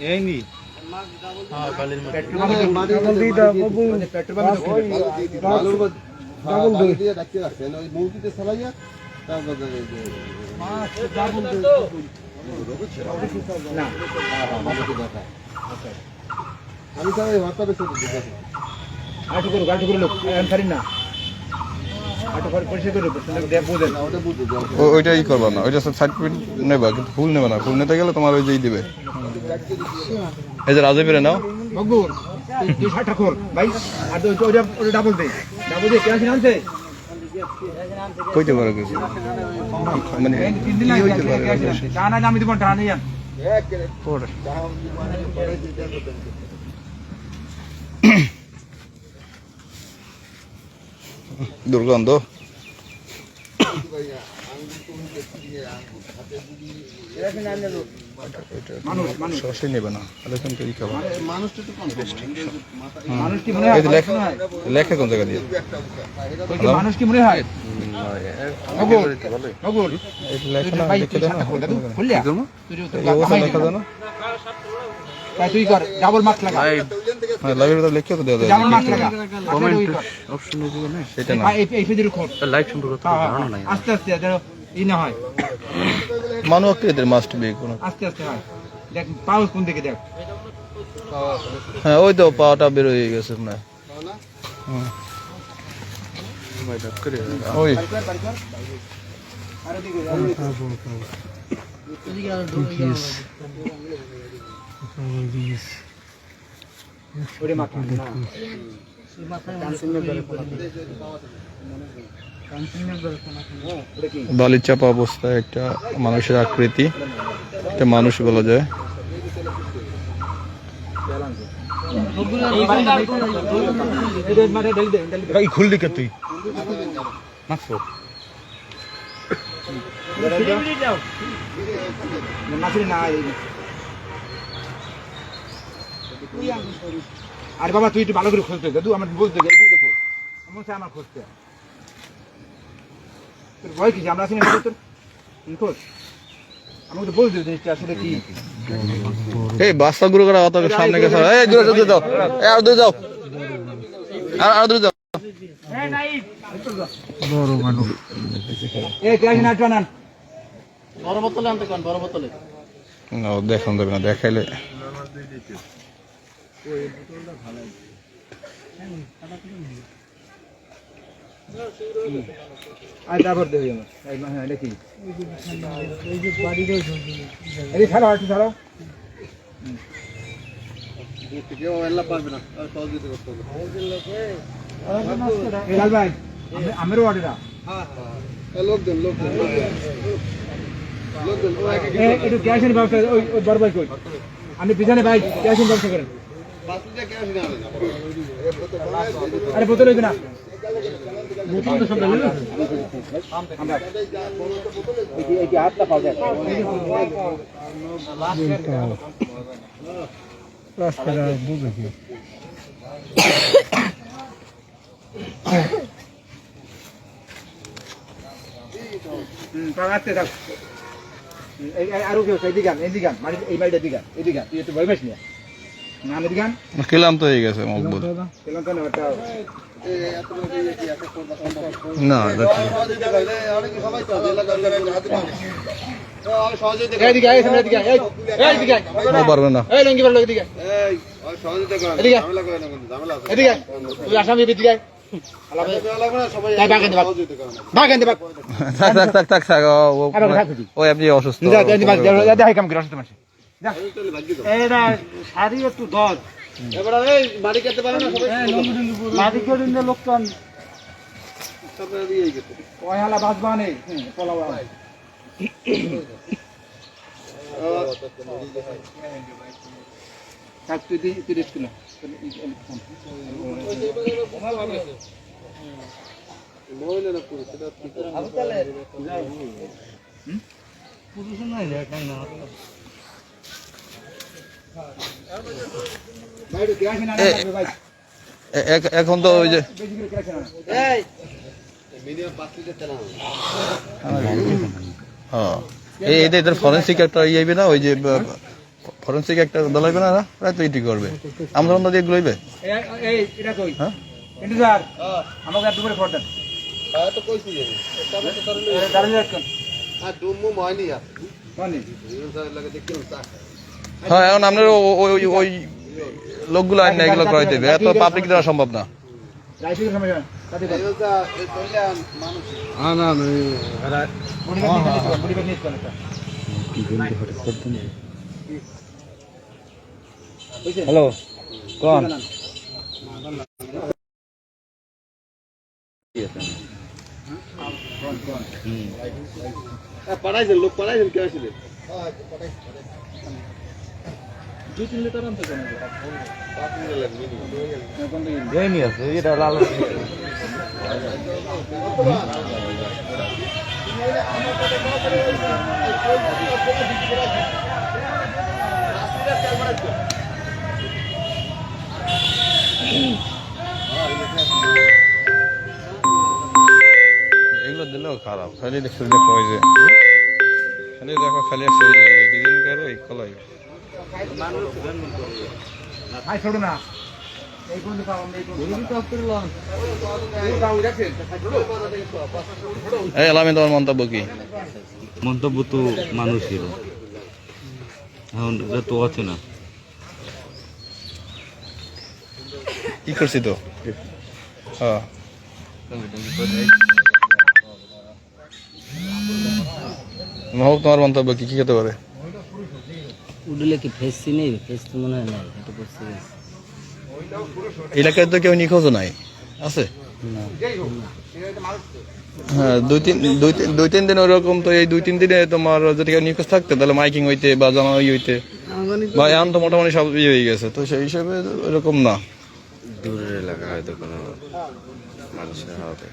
আমি আটু আটু আমি না। ওইটাই করবা না। ওইটা পিন নেবা কিন্তু ফুল নেবে না। ফুল নিতে গেলে তোমার ওই যেই দিবে। এই যে নাও। তুই ষাটটা খোল ভাই আর ডাবল দে ডাবল দে কেন আনছে? কইতে পারো কিছু? মানে টানা আমি দিব টানা দুর্গন্ধ। মানুষ সরাসরি নেবে না তাহলে কিন্তু ই খাব মনে হয় লেখা কোন জায়গা দিয়ে মানুষ কি মনে হয় না তুই কর ডাবল মার্ক লাগা হ্যাঁ লাইভের তো দেওয়া যায় ডাবল মার্ক লাগা কমেন্ট সেটা না এই এই পেজের খোল লাইট সম্পর্কে তো হ্যাঁ, হ্যাঁ, ধারণা নাই আস্তে আস্তে ই না হয়। মানুষ এদের মাস্ট বি কোনো। আস্তে আস্তে হয়। দেখ পাও কোন দিকে দেখ। হ্যাঁ ওই তো পাওয়াটা বের হয়ে গেছে না ওই। ওরে মাথা। না চাপা অবস্থায় একটা মানুষের আকৃতি একটা মানুষ বলা যায়। খুললি কে তুই। আরে বাবা তুই একটু ভালো করে খুঁজতে দাদু আমার বলতে আমার খুঁজতে তোর ভয় কি আমরা আছি না তোর তুই খোঁজ আমাকে তো বলতে জিনিসটা আসলে কি। এই বাস্তা গুরু করে অত সামনে গেছে? এই দূরে দূরে যাও। এই আর দূরে যাও। আর আর দূরে যাও। এ ক্লাস না টানান বড় বোতলে আনতে কোন? বড় বোতলে? না দেখান যাবে না দেখাইলে। আর তারপর আমার হ্যাঁ দেখি। এই ছাড়ো একটু ছাড়ো। ভাই, আমি- আমিরও অর্ডার ভাই কই? আপনি পিছনে ভাই ক্যাশের ব্যবস্থা করেন। আরে, বোতল হইবে না। আমরা এই যে- এই যে হাতটা পাওয়া যায় হুম, তাও আসতে থাক। হুম, এই- এই আরও কেউ এদিকে আন, এদিকে আন, মাটির- এই বাড়িটা এদিকে আন, এদিকে আন, তুই একটু ভয় পাস না। না, আমি এদিকে আন, খেলাম তো হয়ে গেছে মকবুল না। ও পারবে না। আসামি। থাক থাক থাক থাক আপনি অসুস্থ। এইটা শাড়ি একটু দশ এবার এই বাড়ি খেতে পারে না সবাই। মাটি করে নিয়ে লোক তো তারপরে দিয়ে গেছে ওই হালা বাঁচবা নেই। হুম, থাক তুই দি- তুই রেস্ট কিলো পুরুষ সেটা ঠিক আছে। ভাই একটু গ্যাস না ভাই এ- এ- এখন তো ওই যে না এদের ফরেন্সিক একটা ওই যে ফরেন্সিক একটা দলাইবে না না? প্রায় তো এটি করবে। আমরা অন্য দিয়ে লইবে এই- এই এটা কই? হ্যাঁ? আমাকে একটু করে ফোন দেন। হ্যাঁ, তো কইছি। আর ডুমু ময়নি আর। লাগে দেখি চা খায়। হ্যাঁ এখন আপনার ওই ওই লোকগুলো আইন না এগুলো করাইতে হবে। এত পাবলিক দেওয়া সম্ভব না। হ্যালো কোন? এ, পাঠাইছেন লোক পাঠাইছেন কে আসছিলেন দুই তিন লিটার আনতে কেন পাঁচ মিনিট লাগবে minimum। এই নিয়ে আছে এটা লাল এগুলো দিলেও খারাপ খালি দেখছ যে কয় যে খালি দেখো খালি কি দিন কারও এই কলাই ভাই ছোড়ো না। এই কোন পাওয়া তো দাও এই তোমার মন্তব্য কি? মন্তব্য তো মানুষের এখন এটা তো আছে না। কি করছি তো? হ্যাঁ। মহক তোমার মন্তব্য কি? কি খেতে পারে? উডলে কি ফেসছি নেই? ফেস তো মনে হয় নাই এটা করছে এলাকায় তো কেউ নিখোঁজ নাই। আছে? হ্যাঁ দুই তিন দুই তিন দুই তিন দিন ওরকম তো এই দুই তিন দিনে তোমার যদি কেউ নিখোঁজ থাকতে তাহলে মাইকিং হইতে বা জানা হইতে। বা এখন তো মোটামুটি সব ইয়ে হয়ে গেছে তো সেই হিসেবে এরকম না। দূরের এলাকা হয়তো কোনো মানুষের হবে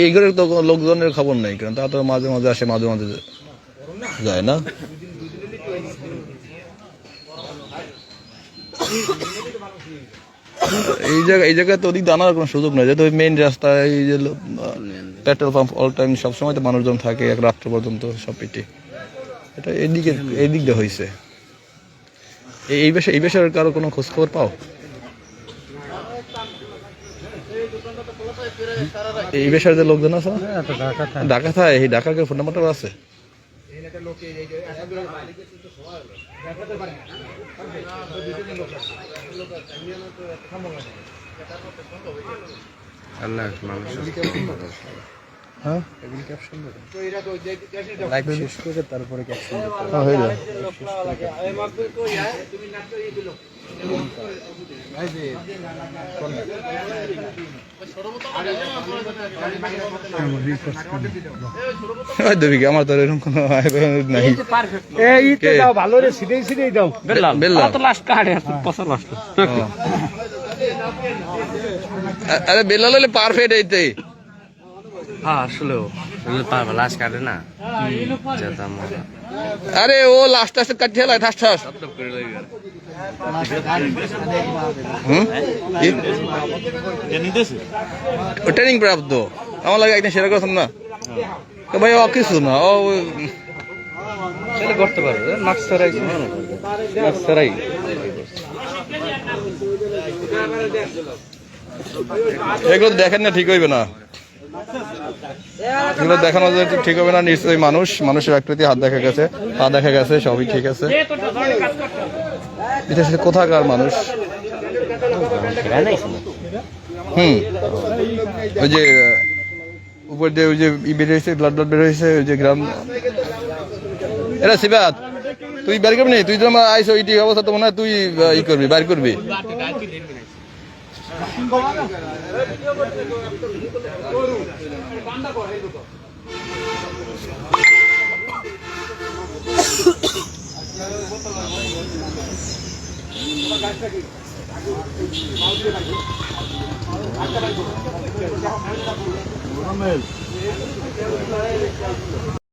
এইগুলোর তো লোকজনের খবর নেই কারণ তা তো মাঝে মাঝে আসে মাঝে মাঝে যায় না। এই জায়গা এই জায়গায় তো ওদিক জানার কোনো সুযোগ নেই। যেহেতু মেইন রাস্তা এই যে পেট্রোল পাম্প অল টাইম সবসময় তো মানুষজন থাকে এক রাত্র পর্যন্ত সব পিটি এটা এইদিকে এই দিক দিয়ে হয়েছে এই- এই বিষয়ে এই বিষয়ে কারও কোনো খোঁজ খবর পাও? এই বিষয়ে যে লোকজন আছে ঢাকা থাকে এই ঢাকার ফোন নাম্বারটা আছে? আল্লাহ মানুষের হ্যাঁ? লাইভ শেষ করে তারপরে ক্যাপশন হ্যাঁ যায়। ওই দেবী কি, আমার তো এরকম কোনো নাই। এই কে? দাও ভালো রে সিধেই সিধেই দাও। লাস্ট লাস্ট আরে পারফেক্ট হ্যাঁ। পারবে লাস্ট না। যেতাম আরে ও লাস্ট আসতে কাটছে হেলায় ঠাস ঠাস হুম কি? ও ট্রেনিং প্রাপ্ত। আমার লাগে একদিন সেরা করছেন না। ভাই ও কিছু না। ও সেটা করতে পারবে। ছাড়াই। এগুলো দেখেন না ঠিক হইবে না। এগুলো দেখানো যে ঠিক হবে না নিশ্চয়ই মানুষ মানুষের আকৃতি হাত দেখা গেছে পা দেখা গেছে সবই ঠিক আছে। এটা আসলে কোথাকার মানুষ? হুম। ওই যে, উপর দিয়ে ওই যে ই বের হয়েছে, ব্লাড ব্লাড বের হয়েছে, ওই যে গ্রাম। এরা সিবাত। তুই বের করবি তুই তো আমার আইসো ইটি অবস্থা তো মনে হয় তুই ই করবি বের করবি। Thank you. তোমার